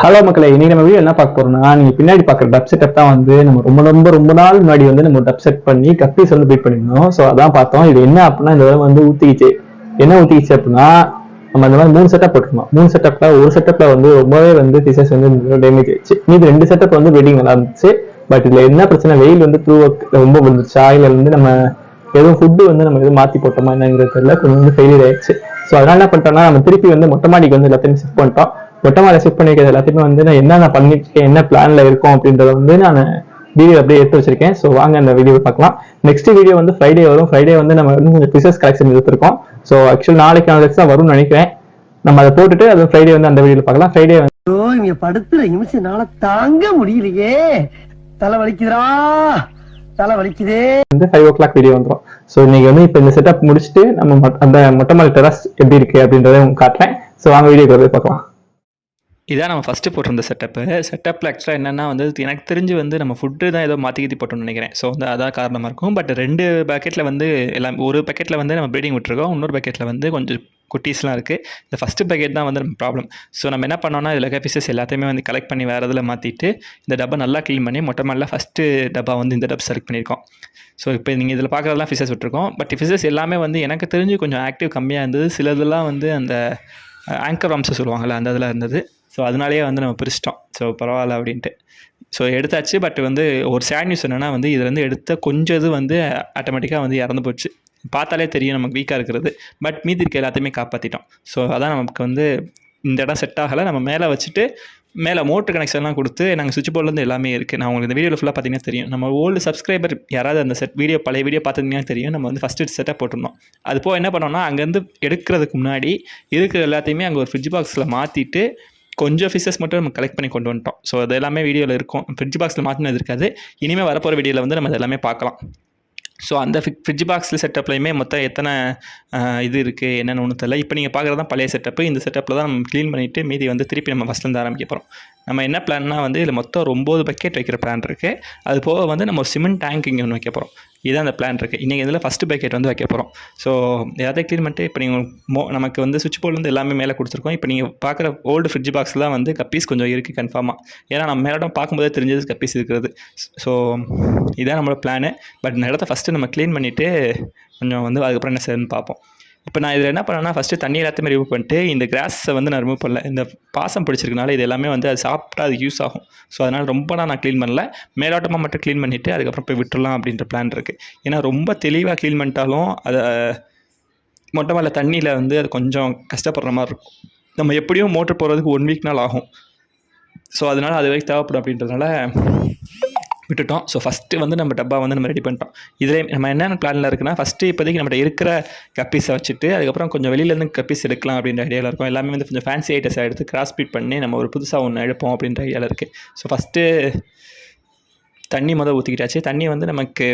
Hello மக்களை இன்னைக்கு நம்ம வீடியோ என்ன பார்க்க போறோம்னா நீங்க பின்னாடி பாக்குற டப் செட்டப் தான் வந்து நம்ம ரொம்ப ரொம்ப ரொம்ப நாள் முன்னாடி வந்து நம்ம டப் செட் பண்ணி கப்பீஸ் வந்து பீட் பண்ணியிருந்தோம். ஸோ அதான் பார்த்தோம். இது என்ன அப்படின்னா இந்த தடவை வந்து ஊத்திக்கிச்சு. என்ன ஊத்திக்கிச்சு அப்படின்னா நம்ம அந்த மாதிரி மூணு செட்டப் போட்டிருந்தோம். மூணு செட்டப்ல ஒரு செட்டப்ல வந்து ரொம்பவே வந்து பிசஸ் வந்து டேமேஜ் ஆயிடுச்சு. மீது ரெண்டு செட்டப் வந்து வெட்டிங் நல்லா இருந்துச்சு. பட் இதுல என்ன பிரச்சனை? வெயில் வந்து த்ரூ ரொம்ப வந்துருச்சா இல்ல வந்து நம்ம எதுவும் ஃபுட்டு வந்து நம்ம எதுவும் மாத்தி போட்டோமா? என்னங்கிறது தெரியல. கொஞ்சம் வந்து ஃபெயிலியர் ஆயிடுச்சு. ஸோ அதனால என்ன பண்ணிட்டோம்னா நம்ம திருப்பி வந்து மொட்டை மாடிக்கு வந்து எல்லாத்தையும் ஷிஃப்ட் பண்ணிட்டோம். மொட்டை மாடி ஷிஃப்ட் பண்ணிக்கிறது எல்லாத்தையுமே வந்து நான் என்னென்ன பண்ணிருக்கேன் என்ன பிளான்ல இருக்கும் அப்படின்றத வந்து நான் வீடியோ அப்படியே எடுத்து வச்சிருக்கேன். ஸோ வாங்க அந்த வீடியோ பார்க்கலாம். நெக்ஸ்ட் வீடியோ வந்து ஃப்ரைடே வரும். ஃப்ரைடே வந்து நம்ம வந்து கொஞ்சம் பிசஸ் கலெக்ஷன் எடுத்திருக்கோம். ஸோ ஆக்சுவல் நாளைக்கு நாளைக்கு தான் வரும்னு நினைக்கிறேன். நம்ம அதை போட்டுட்டு அது ஃப்ரைடே வந்து அந்த வீடியோ பார்க்கலாம். ஃப்ரைடே வந்து இங்க படுத்துற நிமிஷம்னால தாங்க முடியலையே. தலை வலிக்குதுரா தலை வலிக்குதே. வந்து ஃபைவ் ஓ கிளாக் வீடியோ வந்துடும் ஸோ இன்னைக்கு வந்து இப்போ இந்த செட்டப் முடிச்சுட்டு நம்ம அந்த மொட்டை மாடி டெரஸ் எப்படி இருக்கு அப்படின்றத உங்களுக்கு காட்டுறேன். ஸோ வாங்க வீடியோ போய் பார்க்கலாம். இதான் நம்ம ஃபஸ்ட்டு போட்டிருந்த செட்டப்பு செட்டப்பில் ஆக்சுவலாக என்னென்னா வந்து எனக்கு தெரிஞ்சு வந்து நம்ம ஃபுட்டு தான் ஏதோ மாற்றி கீத்தி போட்டோம்னு நினைக்கிறேன். ஸோ வந்து அதான் காரணமாக இருக்கும். பட் ரெண்டு பக்கெட்டில் வந்து எல்லாம் ஒரு பக்கெட்டில் வந்து நம்ம ப்ரீடிங் விட்டுருக்கோம். இன்னொரு பக்கெட்டில் வந்து கொஞ்சம் குட்டீஸ்லாம் இருக்குது இந்த ஃபஸ்ட்டு பக்கெட் தான் வந்து நம்ம ப்ராப்ளம் ஸோ நம்ம என்ன பண்ணோம்னா இதில் இருக்க பீசஸ் எல்லாத்தையுமே வந்து கலெக்ட் பண்ணி வேறு இதில் மாற்றிட்டு இந்த டப்பா நல்லா க்ளீன் பண்ணி மொட்டை மாடலில் ஃபஸ்ட்டு டப்பா வந்து இந்த டப்பா செலக்ட் பண்ணியிருக்கோம். ஸோ இப்போ நீங்கள் இதில் பார்க்குறதெல்லாம் ஃபிஷஸ் விட்டுருக்கோம். பட் ஃபிஷஸ் எல்லாமே வந்து எனக்கு தெரிஞ்சு கொஞ்சம் ஆக்டிவ் கம்மியாக இருந்தது. சிலதெல்லாம் வந்து அந்த ஆங்கர் வம்சம் சொல்லுவாங்கள்ல அந்த இதில் இருந்தது. ஸோ அதனாலேயே வந்து நம்ம பிரிச்சிட்டோம். ஸோ பரவாயில்ல அப்படின்ட்டு. ஸோ எடுத்தாச்சு. பட் வந்து ஒரு சேட் நியூஸ் என்னென்னா வந்து இதுலேருந்து எடுத்த கொஞ்சம் இது வந்து ஆட்டோமேட்டிக்காக வந்து இறந்து போச்சு. பார்த்தாலே தெரியும் நமக்கு வீக்காக இருக்கிறது. பட் மீதி இருக்க எல்லாத்தையுமே காப்பாற்றிட்டோம் ஸோ அதான் நமக்கு வந்து இந்த இடம் செட் ஆகலை. நம்ம மேலே வச்சுட்டு மேலே மோட்டர் கனெக்ஷன்லாம் கொடுத்து நாங்கள் சுவிட்ச் போர்ட்லேருந்து எல்லாமே இருக்குது நான் உங்களுக்கு இந்த வீடியோவில் ஃபுல்லாக பார்த்தீங்கன்னா தெரியும். நம்ம ஓல்டு சப்ஸ்கிரைபர் யாராவது அந்த செட் வீடியோ பழைய வீடியோ பார்த்துருந்தீங்கன்னா தெரியும். நம்ம வந்து ஃபஸ்ட்டு செட்டாக போட்டிருந்தோம். அது போக என்ன பண்ணோம்னா அங்கேருந்து எடுக்கிறதுக்கு முன்னாடி இருக்கிற எல்லாத்தையுமே அங்கே ஒரு ஃப்ரிட்ஜ் பாக்ஸில் மாற்றிட்டு கொஞ்சம் ஃபிஷஸ் மட்டும் நம்ம கலெக்ட் பண்ணி கொண்டு வந்துட்டோம். ஸோ அது எல்லாமே வீடியோவில் இருக்கும். ஃப்ரிட்ஜ் பாக்ஸில் மாற்றினது இருக்காது. இனிமேல் வரப்போகிற வீடியோவில் வந்து நம்ம எல்லாமே பார்க்கலாம். ஸோ அந்த ஃப்ரிட்ஜ் பாக்ஸில் செட்டப்லையுமே மொத்தம் எத்தனை இது இருக்குது என்னென்னு ஒன்றும் தெரியல. இப்போ நீங்கள் பார்க்குறது தான் பழைய செட்டப்பு இந்த செட்டப்பில் தான் நம்ம க்ளீன் பண்ணிவிட்டு மீதி வந்து திருப்பி நம்ம ஃபஸ்ட்லேருந்து ஆரம்பிக்க போகிறோம் நம்ம என்ன பிளான்னா வந்து இதில் மொத்தம் ஒரு ஒம்பது பக்கெட் வைக்கிற பிளான் இருக்குது அது போக வந்து நம்ம ஒரு சிமெண்ட் டேங்க் இங்கே ஒன்று வைக்க போகிறோம் இதுதான் அந்த பிளான் இருக்குது இன்றைக்கி இதில் ஃபஸ்ட்டு பேக்கெட் வந்து வைக்க போகிறோம் ஸோ எல்லாத்தையும் க்ளீன் பண்ணிட்டு இப்போ நீங்கள் மோ நமக்கு வந்து சுவிட்ச் போர்ட்லேருந்து எல்லாமே மேலே கொடுத்துருக்கோம். இப்போ நீங்கள் பார்க்குற ஓல்டு ஃப்ரிட்ஜ் பாக்ஸில் வந்து கப்பீஸ் கொஞ்சம் இருக்குது கன்ஃபார்மாக ஏன்னா நம்ம மேடம் பார்க்கும்போதே தெரிஞ்சது கப்பீஸ் இருக்கிறது. ஸோ இதான் நம்மளோட பிளானு பட் இந்த இடத்த ஃபஸ்ட்டு நம்ம க்ளீன் பண்ணிவிட்டு கொஞ்சம் வந்து அதுக்கப்புறம் என்ன செய்யணும்னு பார்ப்போம். இப்போ நான் இதில் என்ன பண்ணேன்னா ஃபஸ்ட்டு தண்ணி எல்லாத்தையுமே ரிமூவ் பண்ணிட்டு இந்த கிராஸை வந்து நான் ரிமூவ் பண்ணல. இந்த பாசம் பிடிச்சிருக்கனால இது எல்லாமே வந்து அது சாப்பிட்டா அது யூஸ் ஆகும். ஸோ அதனால் ரொம்ப நான் க்ளீன் பண்ணல. மேலோட்டமாக மட்டும் க்ளீன் பண்ணிவிட்டு அதுக்கப்புறம் போய் விட்டுடலாம் அப்படின்ற பிளான் இருக்குது ஏன்னா ரொம்ப தெளிவாக க்ளீன் பண்ணிட்டாலும் அதை மொட்டை மேலே தண்ணியில் வந்து அது கொஞ்சம் கஷ்டப்படுற மாதிரி இருக்கும். நம்ம எப்படியும் மோட்டர் போகிறதுக்கு ஒன் வீக் நாள் ஆகும். ஸோ அதனால் அது வரைக்கும் தேவைப்படும் அப்படின்றதுனால விட்டுட்டோம். ஸோ ஃபஸ்ட்டு வந்து நம்ம டப்பா வந்து நம்ம ரெடி பண்ணிட்டோம். இதில் நம்ம என்னென்ன பிளானில் இருக்குன்னா ஃபஸ்ட்டு இப்போதைக்கு நம்மகிட்ட இருக்கிற கப்பீஸை வச்சுட்டு அதுக்கப்புறம் கொஞ்சம் வெளியிலேருந்து கப்பீஸ் எடுக்கலாம் அப்படின்ற ஐடியாவில் இருக்கும். எல்லாமே வந்து கொஞ்சம் ஃபேன்சி ஐட்டஸாக எடுத்து கிராஸ் பீட் பண்ணி நம்ம ஒரு புதுசாக ஒன்று எடுப்போம் அப்படின்ற ஐடியாவில் இருக்குது ஸோ ஃபஸ்ட்டு தண்ணி முதல் ஊற்றிக்கிட்டாச்சு தண்ணி வந்து நமக்கு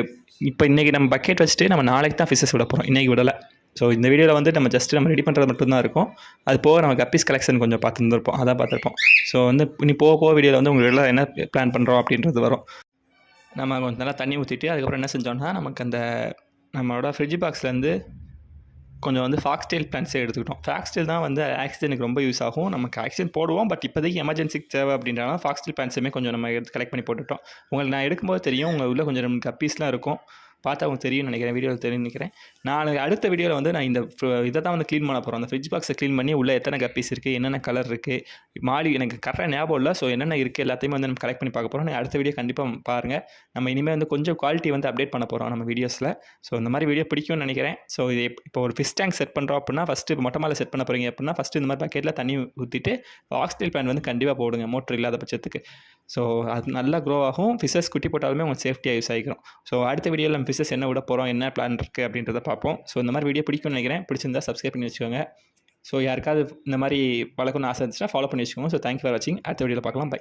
இப்போ இன்றைக்கி நம்ம பக்கெட் வச்சுட்டு நம்ம நாளைக்கு தான் ஃபிஷஸ் விட போகிறோம் இன்றைக்கி விடலை. ஸோ இந்த வீடியோவில் வந்து நம்ம ஜஸ்ட்டு நம்ம ரெடி பண்ணுறது மட்டும்தான் இருக்கும். அது போக நம்ம கப்பீஸ் கலெக்ஷன் கொஞ்சம் பார்த்துருந்துருப்போம். அதான் பார்த்துருப்போம். ஸோ வந்து இனி போக போக வீடியோவில் வந்து உங்களுக்கு என்ன பிளான் பண்ணுறோம் அப்படின்றது வரும். நம்ம கொஞ்சம் நல்லா தண்ணி ஊற்றிட்டு அதுக்கப்புறம் என்ன செஞ்சோம்னா நமக்கு அந்த நம்மளோட ஃப்ரிட்ஜ் பாக்ஸ்லேருந்து கொஞ்சம் வந்து ஃபாக்ஸ்டைல் பிளான்ஸே எடுத்துக்கிட்டோம். ஃபாக்ஸ்டைல் தான் வந்து ஆக்சிஜனுக்கு ரொம்ப யூஸ் ஆகும். நமக்கு ஆக்சிஜன் போடுவோம் பட் இப்போதைக்கு எமர்ஜென்சிக்கு தேவை அப்படின்றனால ஃபாக்ஸ்டைல் பிளான்ஸுமே கொஞ்சம் நம்ம எடுத்து கலெக்ட் பண்ணி போட்டுட்டோம். உங்களுக்கு நான் எடுக்கும்போது தெரியும் உங்கள் உள்ள கொஞ்சம் கப்பீஸ்லாம் இருக்கும். பார்த்தா உங்களுக்கு தெரியும் நினைக்கிறேன் வீடியோவில் தெரியும் நினைக்கிறேன். நான் அடுத்த வீடியோவில் வந்து நான் இந்த இதை தான் வந்து க்ளீன் பண்ண போகிறோம் அந்த ஃப்ரிட்ஜ் பாக்ஸை க்ளீன் பண்ணி உள்ளே எத்தனை கப்பீஸ் இருக்குது என்னென்ன கலர் இருக்குது மாடி எனக்கு கரெக்டாக ஞாபகம் இல்லை. ஸோ என்னென்ன இருக்குது எல்லாத்தையுமே வந்து நம்ம கலெக்ட் பண்ணி பார்க்க போகிறோம் அடுத்த வீடியோ கண்டிப்பாக பாருங்கள் நம்ம இனிமேல் வந்து கொஞ்சம் குவாலிட்டி வந்து அப்டேட் பண்ண போகிறோம் நம்ம வீடியோஸில் ஸோ இந்த மாதிரி வீடியோ பிடிக்கும்னு நினைக்கிறேன். ஸோ இது இப்போ ஒரு ஃபிஷ் டேங்க் செட் பண்ணுறோம் அப்படின்னா ஃபஸ்ட்டு மொட்டை மாலை செட் பண்ண போகிறீங்க அப்படின்னா ஃபஸ்ட்டு இந்த மாதிரி பக்கெட்டில் தண்ணி ஊற்றிட்டு ஆக்சிஜன் பேன் வந்து கண்டிப்பாக போடுங்க. மோட்டர் இல்லாத பட்சத்துக்கு. ஸோ அது நல்லா க்ரோ ஆகும். ஃபிஷஸ் குட்டி போட்டாலுமே உங்களுக்கு சேஃப்டியாக யூஸ் ஆகிக்கிறோம். ஸோ அடுத்த வீடியோவில் நம்ம ஃபிஷஸ் என்ன விட போகிறோம் என்ன பிளான் இருக்குது அப்படின்றத பார்ப்போம். ஸோ இந்த மாதிரி வீடியோ பிடிக்கும்னு நினைக்கிறேன். பிடிச்சிருந்தா சப்ஸ்கிரைப் பண்ணி வச்சுக்கோங்க. ஸோ யாருக்காவது இந்த மாதிரி வளர்க்கணும்னு ஆசை இருந்துச்சுன்னா ஃபாலோ பண்ணி வச்சுக்கோங்க. ஸோ தேங்க்யூ ஃபார் வாட்சிங் அடுத்த வீடியோவில் பார்க்கலாம். பை